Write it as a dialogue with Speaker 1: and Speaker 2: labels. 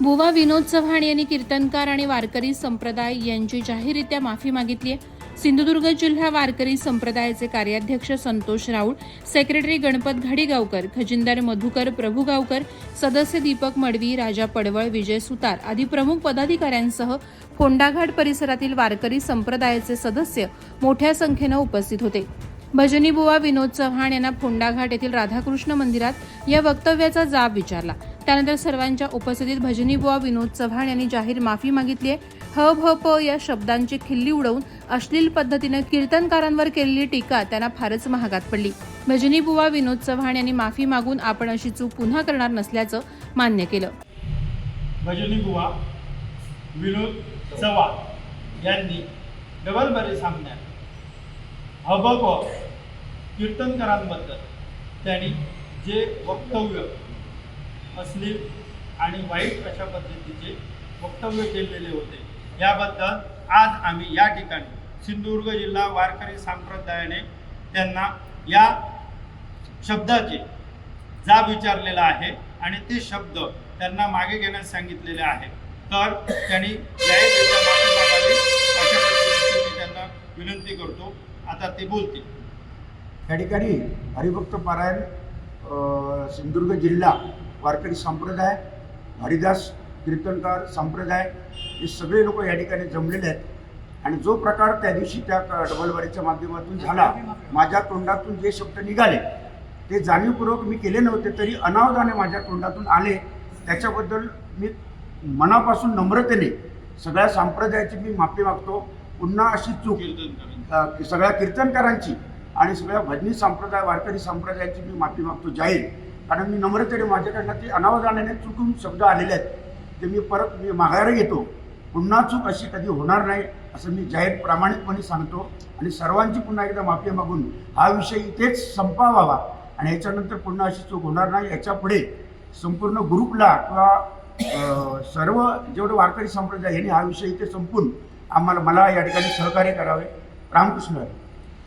Speaker 1: बुवा विनोद चव्हाण यांनी कीर्तनकार आणि वारकरी संप्रदाय यांची जाहीररित्या माफी मागितली आहे. सिंधुदुर्ग जिल्हा वारकरी संप्रदायाचे कार्याध्यक्ष संतोष राऊळ सेक्रेटरी गणपत घाडीगावकर खजिनदार मधुकर प्रभुगावकर सदस्य दीपक मडवी राजा पडवळ विजय सुतार आदी प्रमुख पदाधिकाऱ्यांसह फोंडाघाट परिसरातील वारकरी संप्रदायाचे सदस्य मोठ्या संख्येनं उपस्थित होते. भजनी बुवा विनोद चव्हाण यांना फोंडाघाट येथील राधाकृष्ण मंदिरात या वक्तव्याचा जाब विचारला. त्यानंतर सर्वांच्या उपस्थितीत भजनी बुवा विनोद चव्हाण यांनी जाहीर माफी मागितली आहे. ह भ प या शब्दांची खिल्ली उडवून अश्लील पद्धतीनं कीर्तनकारांवर केलेली टीका त्यांना फारच महागात पडली. भजनी बुवा विनोद चव्हाण यांनी माफी मागून आपण अशी चूक पुन्हा करणार नसल्याचं मान्य केलं.
Speaker 2: भजनी बुवा विनोद चव्हाण यांनी डबल बरे सामन्यात अभक कीर्तनकारांबद्दल त्यांनी जे वक्तव्य अश्लील आणि वाईट अशा पद्धतीचे वक्तव्य केलेले होते. याबद्दल आज आम्ही या ठिकाणी सिंधुदुर्ग जिल्हा वारकरी संप्रदायाने त्यांना या शब्दाचे जाब विचारलेला आहे आणि ते शब्द त्यांना मागे घेण्यास सांगितलेले आहे. तर त्यांनी त्यांना विनंती करतो. आता ते बोलतील.
Speaker 3: या ठिकाणी हरिभक्त पारायण सिंधुदुर्ग जिल्हा वारकरी संप्रदाय हरिदास कीर्तनकार संप्रदाय हे सगळे लोक या ठिकाणी जमलेले आहेत. आणि जो प्रकार त्या दिवशी त्या डबलवारीच्या माध्यमातून झाला माझ्या तोंडातून जे शब्द निघाले ते जाणीवपूर्वक मी केले नव्हते तरी अनावधाने माझ्या तोंडातून आले. त्याच्याबद्दल मी मनापासून नम्रतेने सगळ्या संप्रदायाची मी माफी मागतो. पुन्हा अशी चूक सगळ्या कीर्तनकारांची आणि सगळ्या भजनी संप्रदाय वारकरी संप्रदायाची मी माफी मागतो. जाहीर. कारण मी नम्रतेने माझ्याकडनं ते अनावधानाने चुकून शब्द आलेले आहेत. ते मी परत मी माघार घेतो पुन्हा चूक अशी कधी होणार नाही असं मी जाहीर प्रामाणिकपणे सांगतो. आणि सर्वांची पुन्हा एकदा माफी मागून हा विषय इथेच संपावावा. आणि याच्यानंतर पुन्हा अशी चूक होणार नाही. याच्यापुढे संपूर्ण ग्रुपला किंवा सर्व जेवढे वारकरी संप्रदाय यांनी हा विषय इथे संपून आम्हाला मला या ठिकाणी सहकार्य करावे. रामकृष्ण